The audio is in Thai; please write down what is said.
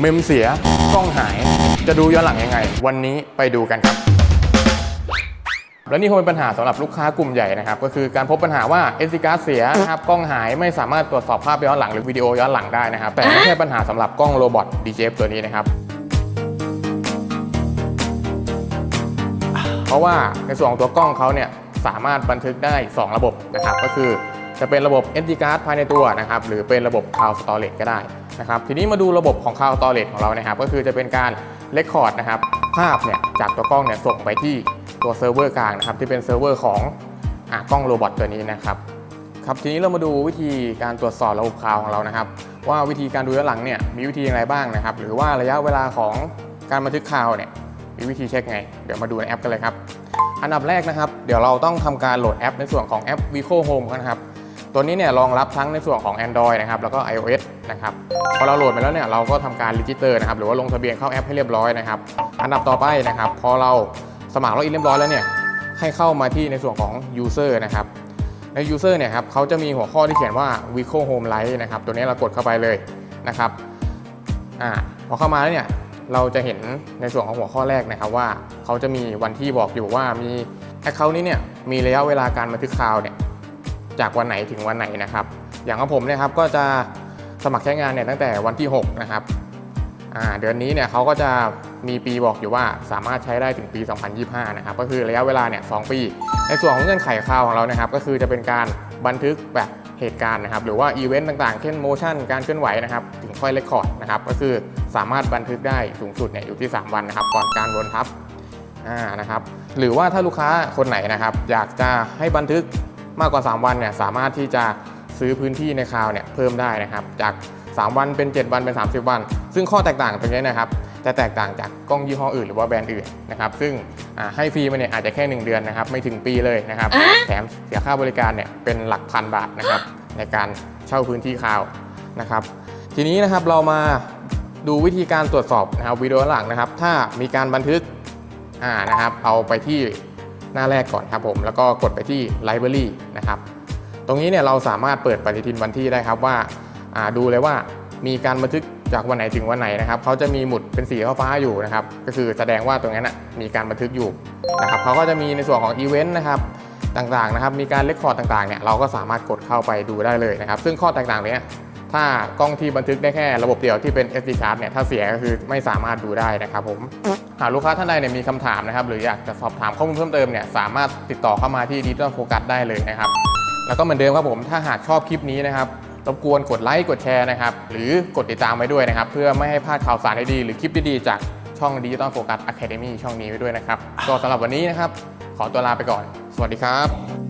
เมมเสียกล้องหาย จะดูย้อนหลังยังไง วันนี้ไปดูกันครับ และนี่คงเป็นปัญหาสำหรับลูกค้ากลุ่มใหญ่นะครับ ก็คือการพบปัญหาว่า SD card เสียนะครับกล้องหายไม่สามารถตรวจสอบภาพย้อนหลังหรือวิดีโอย้อนหลังได้นะครับ แต่ไม่ใช่ปัญหาสำหรับกล้องโรบอท DJF ตัวนี้นะครับเพราะว่าในส่วนของตัวกล้องเขาเนี่ยสามารถบันทึกได้ 2 ระบบนะครับ ก็คือจะเป็นระบบ SD card ภายในตัวนะครับ หรือเป็นระบบ Cloud Storage ก็ได้ นะครับทีนี้มาดูระบบของ Cloud Storage ของเรานะครับ ก็คือจะเป็นการเลคคอร์ดนะครับภาพเนี่ยจากตัวกล้องเนี่ยส่งไปที่ตัวเซิร์ฟเวอร์กลางนะครับที่เป็นเซิร์ฟเวอร์ของอกล้องโรบอทตัวนี้นะครับครับทีนี้เรามาดูวิธีการตรวจสอบระบบคลาวของเรานะครับ ว่าวิธีการดูย้อนหลังเนี่ยมีวิธีอย่างไรบ้างนะครับ หรือว่าระยะเวลาของการบันทึกคลาวเนี่ยมีวิธีเช็คไง เดี๋ยวมาดูในแอปกันเลยครับอันดับแรกนะครับ เดี๋ยวเราต้องทำการโหลดแอปในส่วนของแอป Vico Home กันนะครับ ตัวนี้เนี่ยรองรับทั้งในส่วนของ Android นะครับแล้วก็ iOS นะครับพอเราโหลดไปแล้วเนี่ยเราก็ทำการรีจิสเตอร์นะครับหรือว่าลงทะเบียนเข้าแอปให้เรียบร้อยนะครับอันดับต่อไปนะครับพอเราสมัครล็อกอินเรียบร้อยแล้วเนี่ยให้เข้ามาที่ในส่วนของ User นะครับใน User เนี่ยครับเขาจะมีหัวข้อที่เขียนว่า Vico Home Light นะครับตัวนี้เรากดเข้าไปเลยนะครับอ่าพอเข้ามาแล้วเนี่ยเราจะเห็นในส่วนของหัวข้อแรกนะครับว่าเขาจะมีวันที่บอกอยู่ว่ามี Account นี้เนี่ยมีระยะเวลาการบันทึกคลาวเนี่ย จากวันไหนถึงวันไหนนะครับ อย่างของผมเนี่ยครับก็จะสมัครใช้งานเนี่ยตั้งแต่วันที่ 6 นะครับเดือนนี้เนี่ยเขาก็จะมีปีบอกอยู่ว่าสามารถใช้ได้ถึงปี 2025 นะครับ ก็คือระยะเวลาเนี่ย 2 ปี ในส่วนของเงื่อนไขคราวของเรานะครับ ก็คือจะเป็นการบันทึกแบบเหตุการณ์นะครับ หรือว่าอีเวนต์ต่างๆ เช่นโมชั่น การเคลื่อนไหวนะครับ ถึงค่อยเลคคอร์ดนะครับ ก็คือสามารถบันทึกได้สูงสุดเนี่ยอยู่ที่ 3 วันนะครับ ก่อนการวนทับ อ่า นะครับ หรือว่าถ้าลูกค้าคนไหนนะครับ อยากจะให้บันทึก มากกว่า 3 วันเนี่ยสามารถที่จะซื้อพื้นที่ในคลาวด์เนี่ยเพิ่มได้นะครับ จาก 3 วันเป็น 7 วันเป็น 30 วัน ซึ่งข้อแตกต่างตรงนี้นะครับจะแตกต่างจากกล้องยี่ห้ออื่นหรือว่าแบรนด์อื่นนะครับซึ่งอ่าให้ฟรีมาเนี่ยอาจจะแค่ 1 เดือนนะครับไม่ถึงปีเลยนะครับแถมเสียค่าบริการเนี่ยเป็นหลักพันบาทนะครับในการเช่าพื้นที่คลาวด์นะครับ ทีนี้นะครับเรามาดูวิธีการตรวจสอบนะครับวิดีโอหลังนะครับ ถ้ามีการบันทึกอ่านะครับเอาไปที่ หน้าแรกก่อนครับผม แล้วก็กดไปที่ Library นะครับ ตรงนี้เนี่ยเราสามารถเปิดปฏิทินวันที่ได้ครับว่าาดูเลยว่ามีการบันทึกจากวันไหนถึงวันไหนนะครับเขาจะมีหมุดเป็นสีฟ้าอยู่นะครับ ก็คือแสดงว่าตรงนั้นนะมีการบันทึกอยู่นะครับเขาก็จะมีในส่วนของอีเวนต์นะครับต่างๆนะครับ มีการเลคคอร์ดต่างๆเนี่ยเราก็สามารถกดเข้าไปดูได้เลยนะครับ ซึ่งข้อแตกต่างเนี้ย ถ้ากล้องที่บันทึกได้แค่ระบบเดียวที่เป็น SD card เนี่ยถ้าเสียก็คือไม่สามารถดูได้นะครับผมหากลูกค้าท่านใดเนี่ยมีคำถามนะครับหรืออยากจะสอบถามข้อมูลเพิ่มเติมเนี่ยสามารถติดต่อเข้ามาที่ Digital Focus ได้เลยนะครับแล้วก็เหมือนเดิมครับผมถ้าหากชอบคลิปนี้นะครับรบกวนกดไลค์กดแชร์นะครับหรือกดติดตามไว้ด้วยนะครับเพื่อไม่ให้พลาดข่าวสารดีๆหรือคลิปดีๆจากช่อง Digital Focus Academy ช่องนี้ไว้ด้วยนะครับก็สำหรับวันนี้นะครับ ขอตัวลาไปก่อน สวัสดีครับ